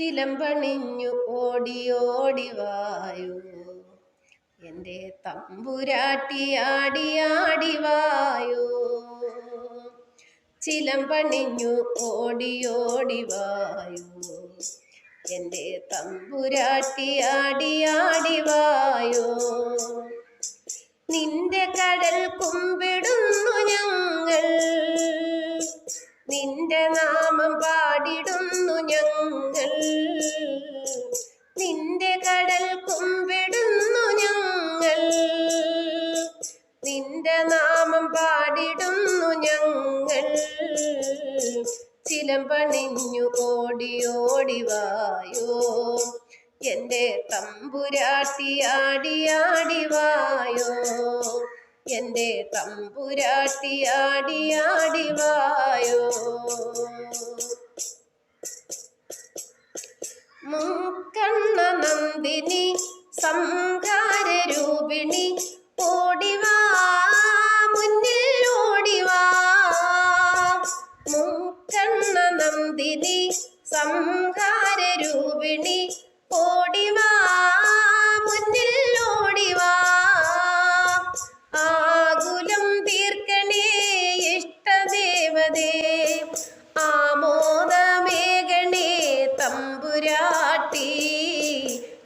ചിലമ്പണിഞ്ഞു ഓടി വായു. എന്റെ തമ്പുരാട്ടിയാടിയാടി വായോ. ചിലമ്പണിഞ്ഞു ഓടി വായു. എന്റെ തമ്പുരാട്ടിയാടിയാടി വായോ. നിന്റെ കടൽ കുമ്പിടുന്നു നിന്റെ നാമം പാടിടുന്നു ഞങ്ങൾ. ചിലമ്പണിഞ്ഞു ഓടി ഓടി വായോ. എന്റെ ആടി വായോ. എന്റെ ആടി വായോ. മുക്കണ്ണ നന്ദിനി സംഹാരരൂപിണി നന്ദിനി സംഹാരരൂപിണി ഓടിവാ മുന്നിൽ ഓടിവാ ആകുലം തീർക്കണേ ഇഷ്ടദേവതേ ആമോദമേകണേ തമ്പുരാട്ടി.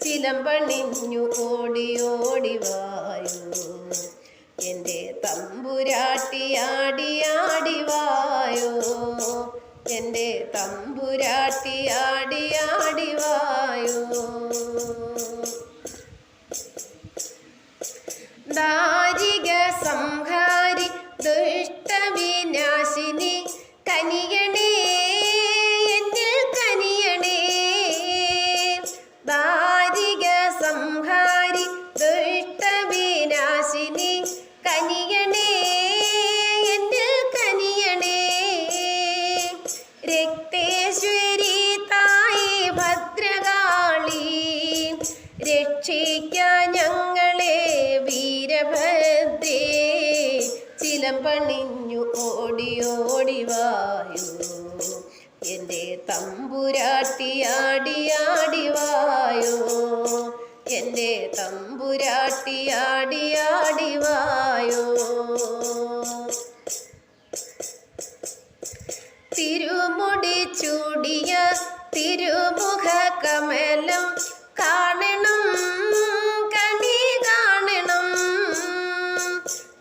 ചിലമ്പണിഞ്ഞു ഓടി ഓടി വായോ. എന്റെ തമ്പുരാട്ടിയാടിയാ എന്റെ തമ്പുരാട്ടി ആടിയാടി ആടി വായോ രക്തേശ്വരി തായി ഭദ്രകാളി. രക്ഷിക്ക ഞങ്ങളെ വീരഭദ്രേ. ചിലമ്പണിഞ്ഞു ഓടി ഓടി വായോ എന്റെ തമ്പുരാട്ടിയാടി ആടി വായോ എന്റെ തമ്പുരാട്ടിയാടി ആടി വായോ തിരുമുടി ചൂടിയ തിരുമുഖ കമലം കാണണം കണി കാണണം.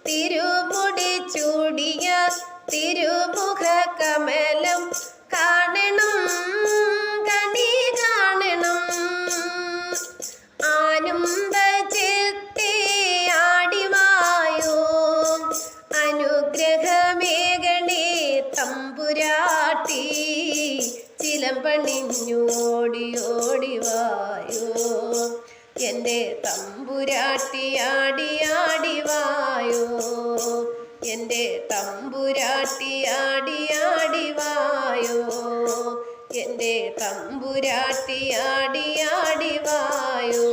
തിരുമുടി ചൂടിയ തിരുമുഖ കമലം കാണണം കണി കാണണം. ആനന്ദ ചിത്തേ ആടിവായോ അനുഗ്രഹമേകണേ ചിലമ്പണിഞ്ഞു ഓടി ഓടി വായോ. എന്റെ തമ്പുരാട്ടി ആടി വായോ. എന്റെ തമ്പുരാട്ടി ആടി വായോ. എന്റെ തമ്പുരാട്ടി ആടി ആടി വായോ.